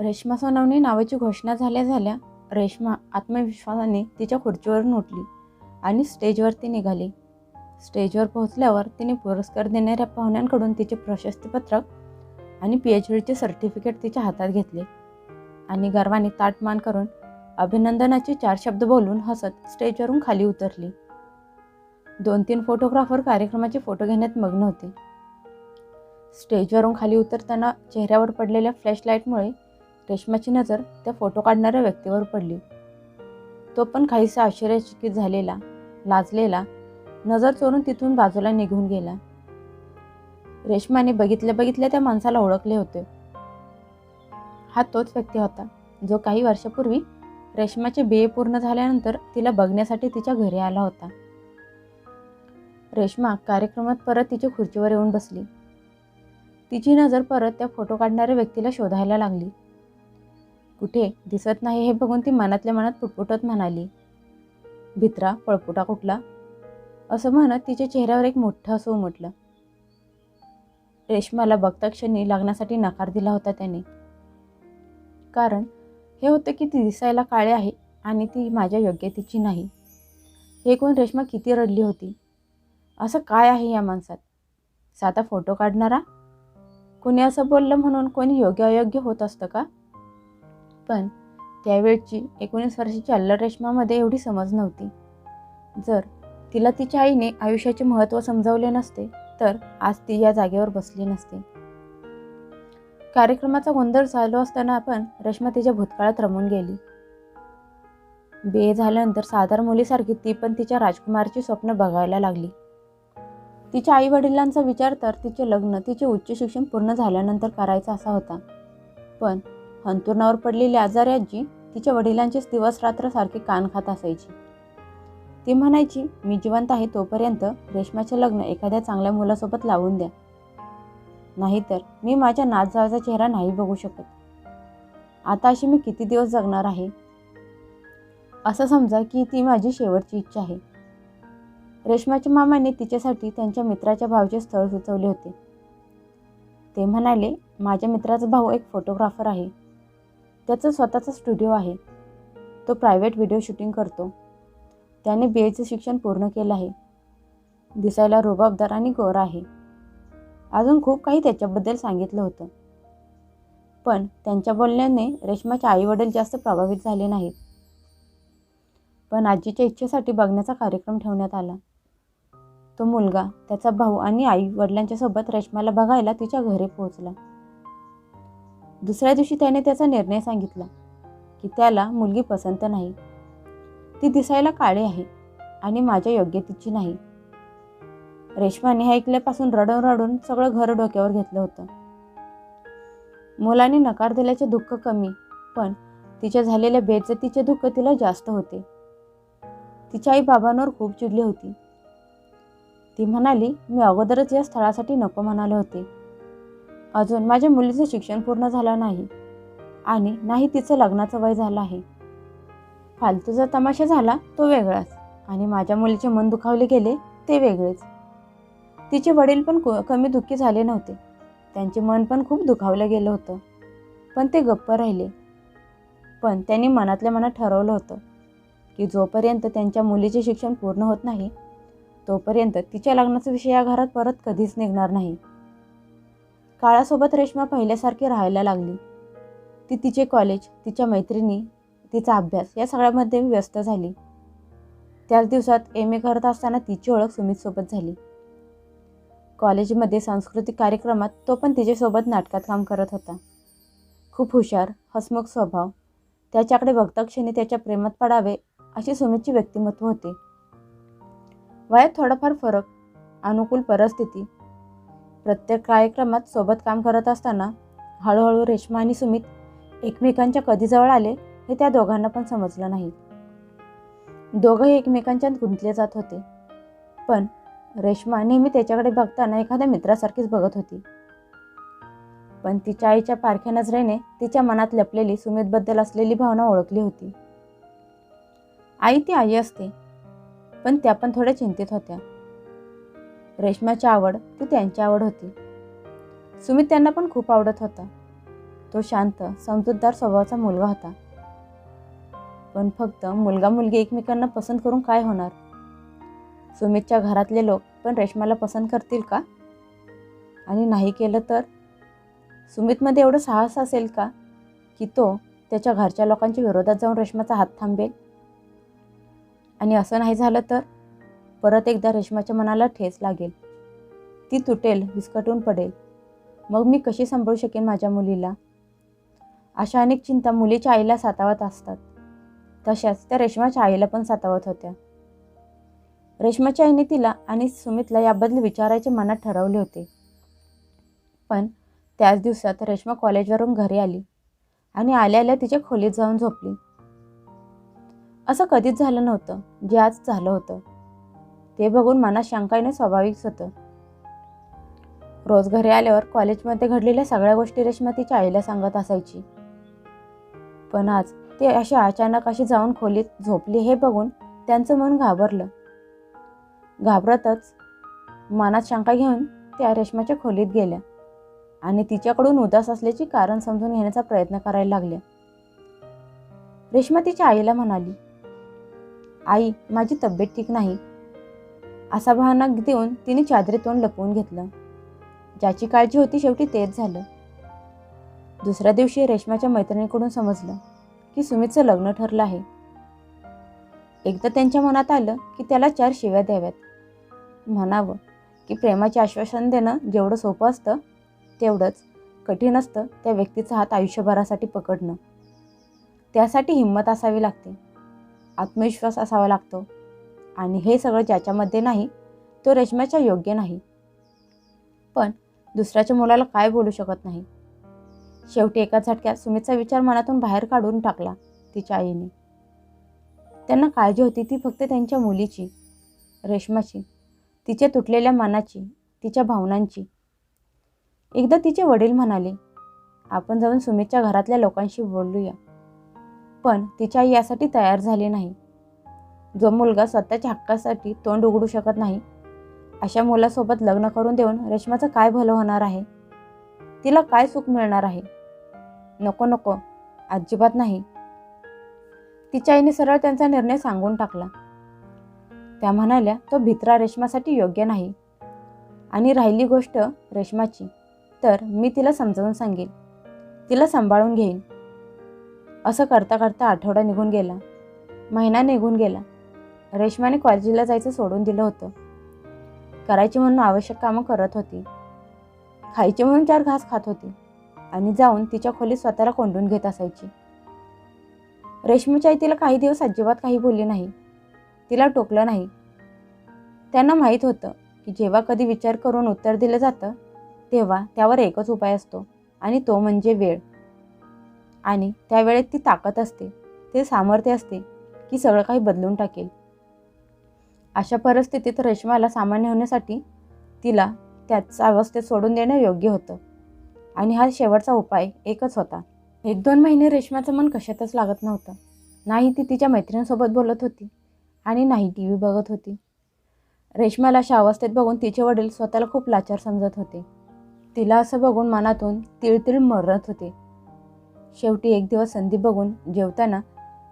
रेश्मा सोनवणे नावाची घोषणा झाल्या झाल्या रेश्मा आत्मविश्वासाने तिच्या खुर्चीवरून उठली आणि स्टेजवरती निघाली. स्टेजवर पोहोचल्यावर तिने पुरस्कार देणाऱ्या पाहुण्यांकडून तिचे प्रशस्तीपत्रक आणि पी एच डीचे सर्टिफिकेट तिच्या हातात घेतले आणि गर्वाने ताटमान करून अभिनंदनाचे चार शब्द बोलून हसत स्टेजवरून खाली उतरली. दोन तीन फोटोग्राफर कार्यक्रमाचे फोटो घेण्यात मग्न होते. स्टेजवरून खाली उतरताना चेहऱ्यावर पडलेल्या फ्लॅशलाईटमुळे रेश्माची नजर त्या फोटो काढणाऱ्या व्यक्तीवर पडली. तो पण काहीसा आश्चर्यचकित झालेला लाजलेला नजर चोरून तिथून बाजूला निघून गेला. रेश्माने बघितल्या बघितल्या त्या माणसाला ओळखले होते. हा तोच व्यक्ती होता जो काही वर्षापूर्वी रेश्माचे बी ए पूर्ण झाल्यानंतर तिला बघण्यासाठी तिच्या घरी आला होता. रेश्मा कार्यक्रमात परत तिच्या खुर्चीवर येऊन बसली. तिची नजर परत त्या फोटो काढणाऱ्या व्यक्तीला शोधायला लागली. कुठे? दिसत नाही हे बघून ती मनातल्या मनात पुटपुटत म्हणाली. भित्रा पळपुटा कुठला? असं म्हणत तिच्या चेहऱ्यावर एक मोठं असं उमटलं. रेश्माला बघता क्षणी लग्नासाठी नकार दिला होता त्याने. कारण हे होतं की ती दिसायला काळे आहे आणि ती माझ्या योग्यतेची नाही. हे कोण? रेश्मा किती रडली होती. असं काय आहे या माणसात? साधा फोटो काढणारा? कोणी असं बोललं म्हणून कोणी योग्य अयोग्य होत असतं का? पण त्यावेळची एकोणीस वर्षाची अल्ला रेश्मामध्ये एवढी समज नव्हती. जर तिला तिच्या आईने आयुष्याचे महत्त्व समजावले नसते तर आज ती या जागेवर बसली नसते. कार्यक्रमाचा गोंधळ चालू असताना आपण रेश्मा तिच्या भूतकाळात रमून गेली. बे झाल्यानंतर साधारण मुलीसारखी ती पण तिच्या राजकुमारची स्वप्न बघायला लागली. तिच्या आई वडिलांचा विचार तर तिचे लग्न तिचे उच्च शिक्षण पूर्ण झाल्यानंतर करायचा असा होता. पण अंतुरणावर पडलेली आजारी आजी तिच्या वडिलांचेच दिवस रात्र सारखे कान खात असायची. ती म्हणायची मी जिवंत आहे तोपर्यंत रेशमाचे लग्न एखाद्या चांगल्या मुलासोबत लावून द्या. नाहीतर मी माझ्या नातजावाचा चेहरा नाही बघू शकत. आता अशी मी किती दिवस जगणार आहे? असं समजा की ती माझी शेवटची इच्छा आहे. रेश्माच्या मामाने तिच्यासाठी त्यांच्या मित्राच्या भावचे स्थळ सुचवले होते. ते म्हणाले माझ्या मित्राचा भाऊ एक फोटोग्राफर आहे. त्याचा स्वतःचा स्टुडिओ आहे. तो प्रायव्हेट व्हिडिओ शूटिंग करतो. त्याने बी एचं शिक्षण पूर्ण केलं आहे. दिसायला रुबाबदार आणि गोरा आहे. अजून खूप काही त्याच्याबद्दल सांगितलं होतं. पण त्यांच्या बोलण्याने रेश्माचे आईवडील जास्त प्रभावित झाले नाहीत. पण आजीच्या इच्छेसाठी बघण्याचा कार्यक्रम ठेवण्यात आला. तो मुलगा त्याचा भाऊ आणि आई वडिलांच्या सोबत रेश्माला बघायला तिच्या घरी पोहोचला. दुसऱ्या दिवशी त्याने त्याचा निर्णय सांगितला की त्याला मुलगी पसंत नाही. ती दिसायला काळी आहे आणि माझ्या योग्यतेची नाही. रेश्माने हे ऐकल्यापासून रडून रडून सगळं घर डोक्यावर घेतलं होतं. मुलाने नकार दिल्याचे दुःख कमी पण तिच्या झालेल्या बेइज्जतीचे दुःख तिला जास्त होते. तिच्या आई बाबांवर खूप चिडली होती. ती म्हणाली मी अगोदरच या स्थळासाठी नको म्हणाले होते. अजून माझ्या मुलीचं शिक्षण पूर्ण झालं नाही. आणि नाही तिचं लग्नाचं वय झालं आहे. फालतूचा तमाशा झाला तो वेगळाच. आणि माझ्या मुलीचे मन दुखावले गेले ते वेगळेच. तिचे वडील पण कमी दुःखी झाले नव्हते. त्यांचे मन पण खूप दुखावलं गेलं होतं. पण ते गप्प राहिले. पण त्यांनी मनातल्या मनात ठरवलं होतं की जोपर्यंत त्यांच्या मुलीचे शिक्षण पूर्ण होत नाही तोपर्यंत तिच्या लग्नाचा विषय या घरात परत कधीच निघणार नाही. काळासोबत रेश्मा पहिल्यासारखी राहायला लागली. ती तिचे कॉलेज तिच्या मैत्रिणी तिचा अभ्यास या सगळ्यामध्ये व्यस्त झाली. त्याच दिवसात एम ए करत असताना तिची ओळख सुमितसोबत झाली. कॉलेजमध्ये सांस्कृतिक कार्यक्रमात तो पण तिच्यासोबत नाटकात काम करत होता. खूप हुशार हसमुख स्वभाव त्याच्याकडे बघता क्षणी त्याच्या प्रेमात पडावे अशी सुमितची व्यक्तिमत्व होते. वयात थोडाफार फरक अनुकूल परिस्थिती प्रत्येक कार्यक्रमात सोबत काम करत असताना हळूहळू रेश्मा आणि सुमित एकमेकांच्या कधी जवळ आले हे त्या दोघांना पण समजलं नाही. दोघंही एकमेकांच्यात गुंतले जात होते. पण रेश्मा नेहमी त्याच्याकडे बघताना एखाद्या मित्रासारखीच बघत होती. पण तिच्या आईच्या पारख्या नजरेने तिच्या मनात लपलेली सुमितबद्दल असलेली भावना ओळखली होती. आई ती आई असते पण त्या पण थोड्या चिंतित होत्या. रेश्माची आवड ती त्यांची आवड होती. सुमित त्यांना पण खूप आवडत होता. तो शांत समजूतदार स्वभावाचा मुलगा होता. पण फक्त मुलगा मुलगी एकमेकांना पसंत करून काय होणार? सुमितच्या घरातले लोक पण रेश्माला पसंत करतील का? आणि नाही केलं तर? सुमितमध्ये एवढं साहस असेल का? की तो त्याच्या घरच्या लोकांच्या विरोधात जाऊन रेश्माचा हात थांबेल? आणि असं नाही झालं तर? परत एकदा रेश्माच्या मनाला ठेच लागेल. ती तुटेल विस्कटून पडेल. मग मी कशी सांभाळू शकेन माझ्या मुलीला? अशा अनेक चिंता मुलीच्या आईला सातावत असतात. तशाच त्या रेश्माच्या आईला पण सातावत होत्या. रेश्माच्या आईने तिला आणि सुमितला याबद्दल विचारायचे मनात ठरवले होते. पण त्याच दिवसात रेश्मा कॉलेजवरून घरी आली आणि आल्या आल्या तिच्या खोलीत जाऊन झोपली. असं कधीच झालं नव्हतं जे आज झालं होतं. ते बघून मनात शंका येणे स्वाभाविकच होतं. रोज घरी आल्यावर कॉलेजमध्ये घडलेल्या सगळ्या गोष्टी रेश्मा तिच्या आईला सांगत असायची. पण आज ते अशी अचानक अशी जाऊन खोलीत झोपली हे बघून त्यांचं मन घाबरलं. घाबरतच मनात शंका घेऊन त्या रेश्माच्या खोलीत गेल्या आणि तिच्याकडून उदास असल्याची कारण समजून घेण्याचा प्रयत्न करायला लागल्या. रेश्मा तिच्या आईला म्हणाली आई माझी तब्येत ठीक नाही. असा बहाना देऊन तिने चादरी तोंड लपवून घेतलं. ज्याची काळजी होती शेवटी तेच झालं. दुसऱ्या दिवशी रेश्माच्या मैत्रिणीकडून समजलं की सुमितचं लग्न ठरलं आहे. एकदा त्यांच्या मनात आलं की त्याला चार शिव्या द्याव्यात. म्हणावं की प्रेमाचे आश्वासन देणं जेवढं सोपं असतं तेवढंच कठीण असतं त्या व्यक्तीचा हात आयुष्यभरासाठी पकडणं. त्यासाठी हिंमत असावी लागते. आत्मविश्वास असावा लागतो. आणि हे सगळं ज्याच्यामध्ये नाही तो रेश्माच्या योग्य नाही. पण दुसऱ्याच्या मुलाला काय बोलू शकत नाही? शेवटी एका झटक्यात सुमितचा विचार मनातून बाहेर काढून टाकला तिच्या आईने. त्यांना काळजी होती ती फक्त त्यांच्या मुलीची रेश्माची तिच्या तुटलेल्या मनाची तिच्या भावनांची. एकदा तिचे वडील म्हणाले आपण जाऊन सुमितच्या घरातल्या लोकांशी बोलूया. पण तिच्या आई यासाठी तयार झाली नाही. जो मुलगा स्वतःच्या हक्कासाठी तोंड उघडू शकत नाही अशा मुलासोबत लग्न करून देऊन रेश्माचं काय भलं होणार आहे? तिला काय सुख मिळणार आहे? नको नको. अजिबात नाही. तिच्या आईने सरळ त्यांचा निर्णय सांगून टाकला. त्या म्हणाल्या तो भित्रा रेश्मासाठी योग्य नाही. आणि राहिली गोष्ट रेश्माची तर मी तिला समजावून सांगेन तिला सांभाळून घेईन असं करता करता आठवडा निघून गेला. महिना निघून गेला. रेशमाने कॉलेजला जायचं सोडून दिलं होतं. करायची म्हणून आवश्यक कामं करत होती. खायची म्हणून चार घास खात होती आणि जाऊन तिच्या खोलीत स्वतःला कोंडून घेत असायची. रेशमीच्या आई तिला काही दिवस अजिबात काही बोलली नाही. तिला टोकलं नाही. त्यांना माहीत होतं की जेव्हा कधी विचार करून उत्तर दिलं जातं तेव्हा त्यावर एकच उपाय असतो आणि तो म्हणजे वेळ. आणि त्यावेळेत ती ताकद असते ते सामर्थ्य असते की सगळं काही बदलून टाकेल. अशा परिस्थितीत रेशमाला सामान्य होण्यासाठी तिला त्याच अवस्थेत सोडून देणं योग्य होतं. आणि हा शेवटचा उपाय एकच होता. एक दोन महिने रेशमाचं मन कशातच लागत नव्हतं. नाही ती तिच्या मैत्रिणींसोबत बोलत होती आणि नाही टी व्ही बघत होती. रेशमाला अशा अवस्थेत बघून तिचे वडील स्वतःला खूप लाचार समजत होते. तिला असं बघून मनातून तिळतिळ मरत होते. शेवटी एक दिवस संधी बघून जेवताना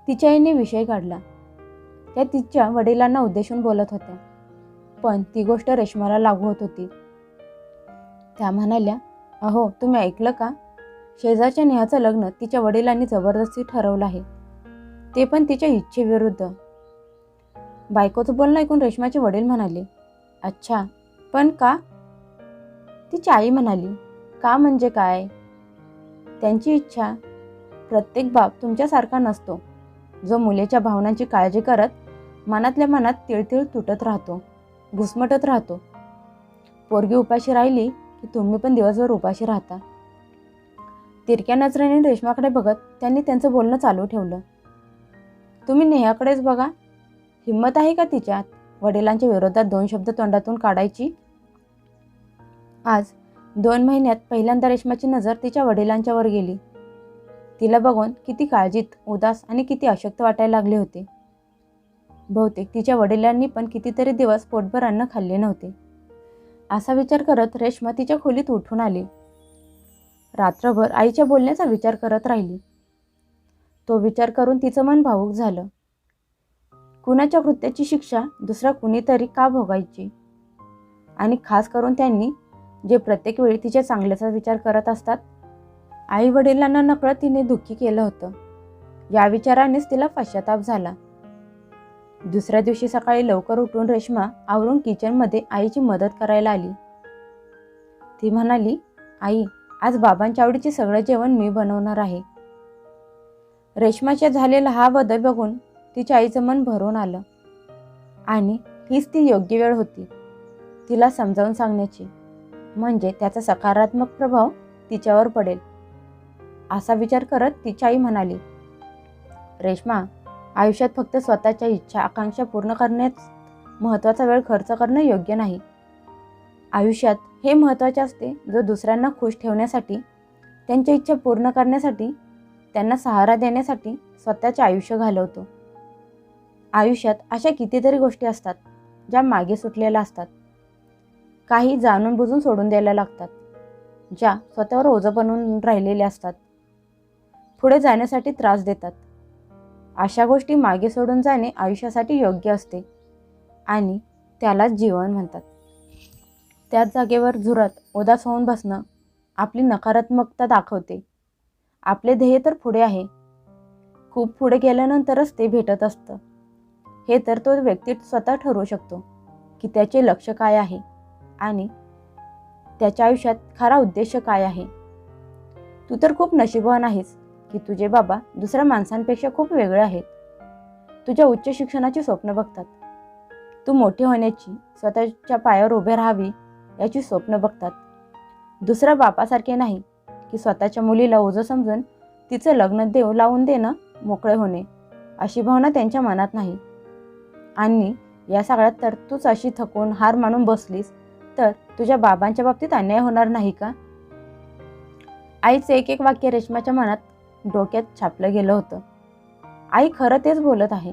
तिच्या आईने विषय काढला. त्या तिच्या वडिलांना उद्देशून बोलत होत्या. पण ती गोष्ट रेशमाला लागू होत होती. त्या म्हणाल्या अहो तुम्ही ऐकलं का? शेजारच्या नेहाचं लग्न तिच्या वडिलांनी जबरदस्ती ठरवलं आहे. ते पण तिच्या इच्छेविरुद्ध. बायकोचं बोलणं ऐकून रेशमाचे वडील म्हणाले अच्छा पण का? तिची आई म्हणाली का म्हणजे काय? त्यांची इच्छा प्रत्येक बाप तुमच्यासारखा नसतो. जो मुलीच्या भावनांची काळजी करत मनातल्या मनात तिळतिळ तुटत राहतो घुसमटत राहतो. पोरगी उपाशी राहिली की तुम्ही पण दिवसभर उपाशी राहता. तिरक्या नजरेने रेशमाकडे बघत त्यांनी त्यांचं बोलणं चालू ठेवलं. तुम्ही नेहाकडेच बघा. हिंमत आहे का तिच्यात? वडिलांच्या विरोधात दोन शब्द तोंडातून काढायची? आज दोन महिन्यात पहिल्यांदा रेशमाची नजर तिच्या वडिलांच्यावर गेली. तिला बघून किती काळजीत उदास आणि किती अशक्त वाटायला लागले होते. बहुतेक तिच्या वडिलांनी पण कितीतरी दिवस पोटभर अन्न खाल्ले नव्हते. असा विचार करत रेश्मा तिच्या खोलीत उठून आली. रात्रभर आईच्या बोलण्याचा विचार करत राहिली. तो विचार करून तिचं मन भावूक झालं. कुणाच्या कृत्याची शिक्षा दुसरा कुणीतरी का भोगायची? आणि खास करून त्यांनी जे प्रत्येक वेळी तिच्या चांगल्याचा विचार करत असतात आई वडिलांना नकळत तिने दुःखी केलं होतं. या विचारानेच तिला पश्चाताप झाला. दुसऱ्या दिवशी सकाळी लवकर उठून रेश्मा आवरून किचनमध्ये आईची मदत करायला आली. ती म्हणाली आई आज बाबांच्या आवडीचे सगळं जेवण मी बनवणार आहे. रेश्माच्या झालेला हा बदल बघून तिच्या आईचं मन भरून आलं. आणि हीच ती योग्य वेळ होती तिला समजावून सांगण्याची. म्हणजे त्याचा सकारात्मक प्रभाव तिच्यावर पडेल. असा विचार करत तिची आई म्हणाली रेश्मा आयुष्यात फक्त स्वतःच्या इच्छा आकांक्षा पूर्ण करण्यात महत्त्वाचा वेळ खर्च करणं योग्य नाही. आयुष्यात हे महत्त्वाचे असते जो दुसऱ्यांना खुश ठेवण्यासाठी त्यांच्या इच्छा पूर्ण करण्यासाठी त्यांना सहारा देण्यासाठी स्वतःचे आयुष्य घालवतो. आयुष्यात अशा कितीतरी गोष्टी असतात ज्या मागे सुटलेल्या असतात. काही जाणून बुजून सोडून द्यायला लागतात ज्या स्वतःवर ओझं बनवून राहिलेल्या असतात. पुढे जाण्यासाठी त्रास देतात. अशा गोष्टी मागे सोडून जाणे आयुष्यासाठी योग्य असते आणि त्यालाच जीवन म्हणतात. त्याच जागेवर झुरत उदास होऊन बसणं आपली नकारात्मकता दाखवते. आपले ध्येय तर पुढे आहे. खूप पुढे गेल्यानंतरच ते भेटत असतं. हे तर तो व्यक्ती स्वतः ठरवू शकतो की त्याचे लक्ष काय आहे आणि त्याच्या आयुष्यात खरा उद्देश काय आहे. तू तर खूप नशीबवान आहेस. की तुझे बाबा दुसऱ्या माणसांपेक्षा खूप वेगळे आहेत. तुझ्या उच्च शिक्षणाची स्वप्न बघतात. तू मोठी होण्याची स्वतःच्या पायावर उभे राहावी याची स्वप्न बघतात. दुसऱ्या बापासारखे नाही की स्वतःच्या मुलीला ओझं समजून तिचं लग्न देव लावून देणं मोकळे होणे अशी भावना त्यांच्या मनात नाही. आणि या सगळ्यात तर तूच अशी थकून हार मानून बसलीस तर तुझ्या बाबांच्या बाबतीत अन्याय होणार नाही का? आईचे एक एक वाक्य रेश्माच्या मनात डोक्यात छापलं गेलं होतं. आई खरं तेच बोलत आहे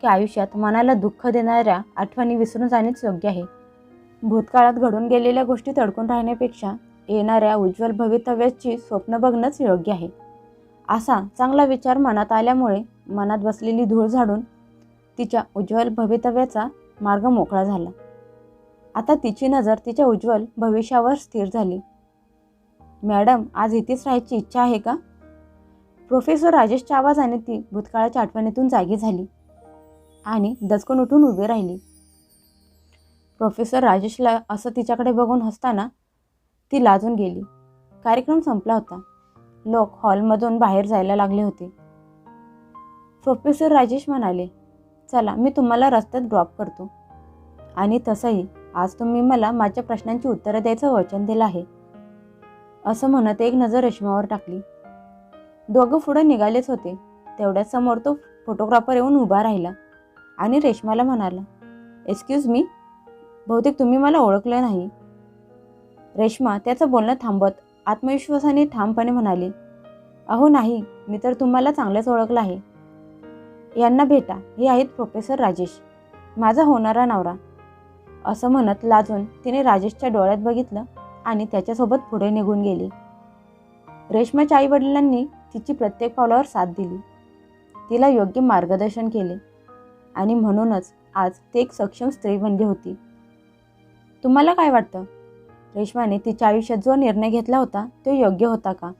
की आयुष्यात मनाला दुःख देणाऱ्या आठवणी विसरून जाणेच योग्य आहे. भूतकाळात घडून गेलेल्या गोष्टी तडकून राहण्यापेक्षा येणाऱ्या उज्ज्वल भवितव्याची स्वप्न बघणंच योग्य आहे. असा चांगला विचार मनात आल्यामुळे मनात बसलेली धूळ झाडून तिच्या उज्ज्वल भवितव्याचा मार्ग मोकळा झाला. आता तिची नजर तिच्या उज्ज्वल भविष्यावर स्थिर झाली. मॅडम आज इथेच राहायची इच्छा आहे का? प्रोफेसर राजेशच्या आवाजाने ती भूतकाळाच्या आठवणीतून जागी झाली आणि दचकन उठून उभी राहिली. प्रोफेसर राजेशला असं तिच्याकडे बघून हसताना ती लाजून गेली. कार्यक्रम संपला होता. लोक हॉलमधून बाहेर जायला लागले होते. प्रोफेसर राजेश म्हणाले चला मी तुम्हाला रस्त्यात ड्रॉप करतो. आणि तसंही आज तुम्ही मला माझ्या प्रश्नांची उत्तरं द्यायचं वचन दिलं आहे. असं म्हणत एक नजर रेशमावर टाकली. दोघं पुढं निघालेच होते. तेवढ्याच समोर तो फोटोग्राफर येऊन उभा राहिला आणि रेशमाला म्हणाला एक्सक्यूज मी बहुतेक तुम्ही मला ओळखलं नाही. रेश्मा त्याचं बोलणं थांबत आत्मविश्वासाने ठामपणे म्हणाली अहो नाही मी तर तुम्हाला चांगलंच ओळखलं आहे. यांना भेटा हे आहेत प्रोफेसर राजेश. माझा होणारा नवरा. असं म्हणत लाजून तिने राजेशच्या डोळ्यात बघितलं आणि त्याच्यासोबत पुढे निघून गेली. रेश्माच्या आई वडिलांनी तिची प्रत्येक पावलावर साथ दिली. तिला योग्य मार्गदर्शन केले आणि म्हणूनच आज ते एक सक्षम स्त्री बनली होती. तुम्हाला काय वाटतं? रेश्माने तिच्या आयुष्यात जो निर्णय घेतला होता तो योग्य होता का?